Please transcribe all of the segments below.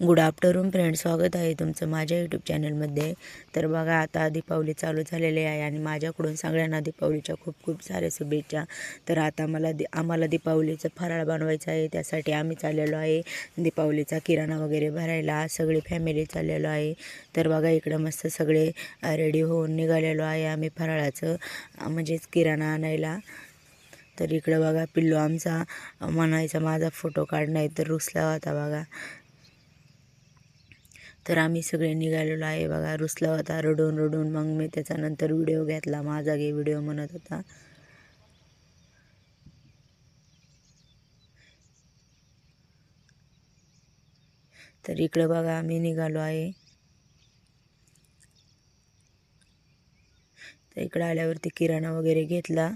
Good afternoon friend स्वागत आहे तुमचं माझ्या यूट्यूब चॅनलमध्ये. तर बघा आता दीपावली चालू झालेली आहे आणि माझ्याकडून सगळ्यांना दीपावलीच्या खूप खूप साऱ्या शुभेच्छा. तर आता मला दि आम्हाला दीपावलीचं फराळ बनवायचं आहे त्यासाठी आम्ही चाललेलो आहे. दीपावलीचा किराणा वगैरे भरायला सगळी फॅमिली चाललेलो आहे. तर बघा इकडं मस्त सगळे रेडी होऊन निघालेलो आहे आम्ही फराळाचं म्हणजेच किराणा आणायला. तर इकडं बघा पिल्लू आमचा म्हणायचा माझा फोटो काढ नाही तर रुसला होता बघा. तर आम्ही सगळे निघालेलो आहे. बघा रुसला होता रडून रडून. मग मी त्याच्यानंतर व्हिडिओ घेतला. माझा घे व्हिडिओ म्हणत होता. तर इकडं बघा आम्ही निघालो आहे. तर इकडं आल्यावरती किराणा वगैरे घेतला.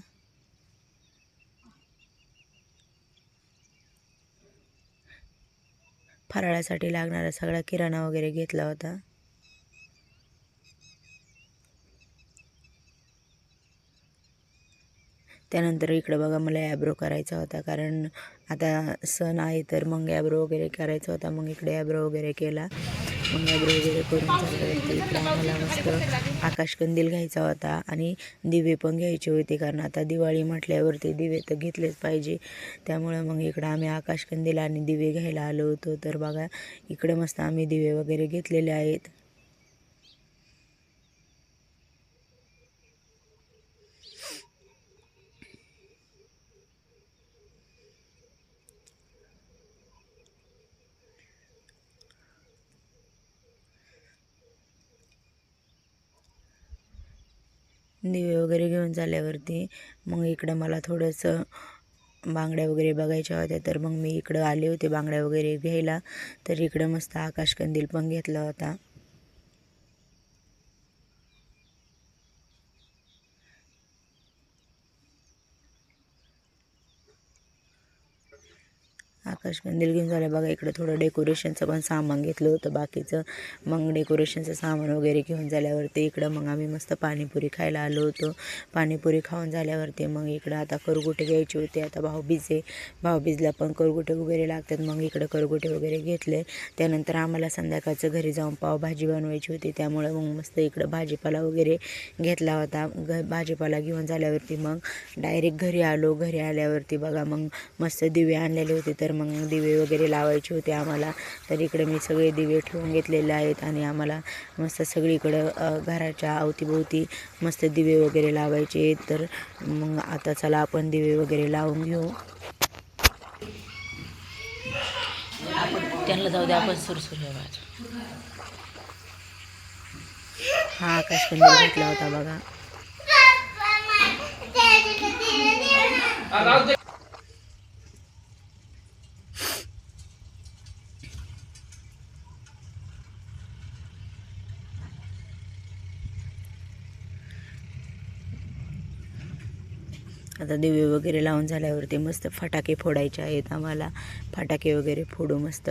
फराळासाठी लागणारा सगळा किराणा वगैरे घेतला होता. त्यानंतर इकडं बघा मला ॲब्रो करायचा होता कारण आता सण आहे तर मग ॲब्रो वगैरे करायचा होता मग इकडे ॲब्रो वगैरे केला. मग वगैरे करून झाल्यावरती इकडे आम्हाला मस्त आकाशकंदील घ्यायचा होता आणि दिवे पण घ्यायचे होते कारण आता दिवाळी म्हटल्यावरती दिवे तर घेतलेच पाहिजे. त्यामुळे मग इकडं आम्ही आकाशकंदील आणि दिवे घ्यायला आलो होतो. तर बघा इकडं मस्त आम्ही दिवे वगैरे घेतलेले आहेत. दिवे वगैरे घेऊन झाल्यावरती मग इकडं मला थोडंसं बांगड्या वगैरे बघायच्या होत्या तर मग मी इकडं आले होते बांगड्या वगैरे घ्यायला. तर इकडं मस्त आकाशकंदील पण घेतला होता. आकाशकंदील घेऊन झालं. बघा इकडं थोडं डेकोरेशनचं पण सामान घेतलं होतं. बाकीचं मग डेकोरेशनचं सामान वगैरे घेऊन झाल्यावरती इकडं मग आम्ही मस्त पाणीपुरी खायला आलो होतो. पाणीपुरी खाऊन झाल्यावरती मग इकडं आता करगुटे घ्यायचे होते. आता भाऊबीज आहे भाऊबीजला पण करगुटे वगैरे लागतात. मग इकडं करगुटे वगैरे घेतले. त्यानंतर आम्हाला संध्याकाळचं घरी जाऊन पावभाजी बनवायची होती. त्यामुळे मग मस्त इकडं भाजीपाला वगैरे घेतला होता. घ भाजीपाला घेऊन झाल्यावरती मग डायरेक्ट घरी आलो. घरी आल्यावरती बघा मग मस्त दिवे आणलेले होते. तर मग दिवे वगैरे लावायचे होते आम्हाला. तर इकडे मी सगळे दिवे ठेवून घेतलेले आहेत आणि आम्हाला मस्त सगळीकडं घराच्या अवतीभोवती मस्त दिवे वगैरे लावायचे. तर मग आता चला आपण दिवे वगैरे लावून घेऊ. आपण त्यांना जाऊ दे आपण सुरसुर हा आकाशकंदील घेतला होता बघा. आता दिवे वगैरे लावून झाल्यावरती मस्त फटाके फोडायचे आहेत आम्हाला. फटाके वगैरे फोडू मस्त.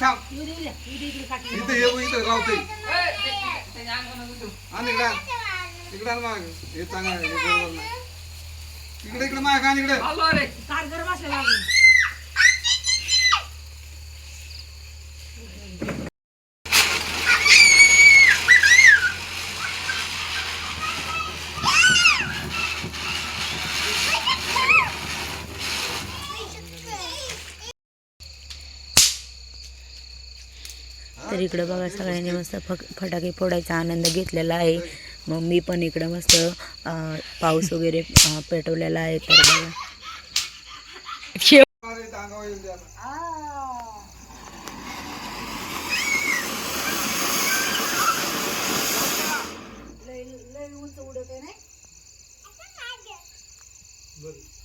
थांब. इथं ये इथं राहते आणि इकडं इकडं आण माग. हे चांगलं आहे, हे बरोबर नाही. इकडे इकडे माग आणि इकडे. तर इकडं बघा सगळ्यांनी मस्त फक फटाके फोडायचा आनंद घेतलेला आहे. मग मी पण इकडं मस्त पाऊस वगैरे पेटवलेला आहे. तर बघा. अरे